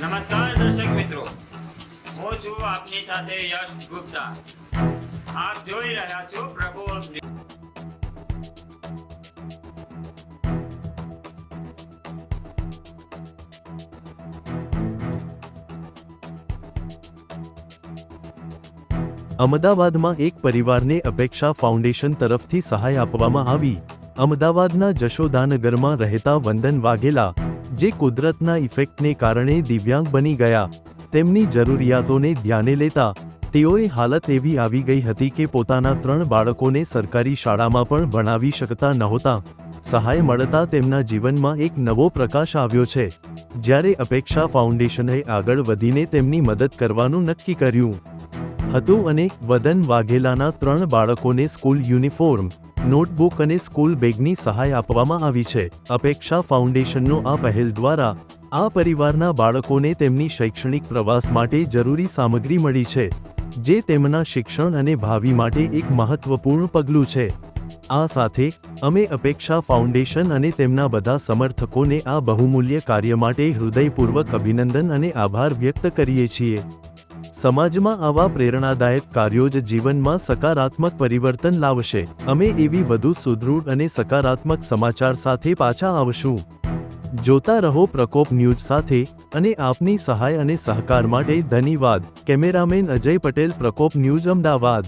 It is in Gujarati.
નમસ્કાર દર્શક મિત્રો. હું છું આપની સાથે યશ ગુપ્તા. આપ જોઈ રહ્યા છો પ્રભુ અમદાવાદમાં એક પરિવારને અપેક્ષા ફાઉન્ડેશન તરફથી સહાય આપવામાં આવી. અમદાવાદના જશોદાનગરમાં રહેતા વંદન વાઘેલા, જે કુદરતના ઇફેક્ટને કારણે દિવ્યાંગ બની ગયા, તેમની જરૂરિયાતોને ધ્યાને લેતા, તેઓએ હાલત એવી આવી ગઈ હતી કે પોતાના ત્રણ બાળકોને સરકારી શાળામાં પણ ભણાવી શકતા નહોતા. સહાય મળતા તેમના જીવનમાં એક નવો પ્રકાશ આવ્યો છે. જ્યારે અપેક્ષા ફાઉન્ડેશને આગળ વધીને તેમની મદદ કરવાનું નક્કી કર્યું. હતું અને વદન વાઘેલાના ત્રણ બાળકોને સ્કૂલ યુનિફોર્મ, નોટબુક અને સ્કૂલ બેગની સહાય આપવામાં આવી છે. અપેક્ષા ફાઉન્ડેશનનો આ પહેલ દ્વારા આ પરિવારના બાળકોને તેમની શૈક્ષણિક પ્રવાસ માટે જરૂરી સામગ્રી મળી છે, જે તેમના શિક્ષણ અને ભાવિ માટે એક મહત્વપૂર્ણ પગલું છે. આ સાથે, અમે અપેક્ષા ફાઉન્ડેશન અને તેમના બધા સમર્થકોને આ બહુમૂલ્ય કાર્ય માટે હૃદયપૂર્વક અભિનંદન અને આભાર વ્યક્ત કરીએ છીએ. સમાજમાં આવા પ્રેરણાદાયક કાર્યો જ જીવનમાં સકારાત્મક પરિવર્તન લાવશે. અમે એવી વધુ સુદૃઢ અને સકારાત્મક સમાચાર સાથે પાછા આવશું. જોતા રહો પ્રકોપ ન્યૂઝ સાથે અને આપની સહાય અને સહકાર માટે ધન્યવાદ. Cameraman Ajay Patel, Prakop news Ahmedabad.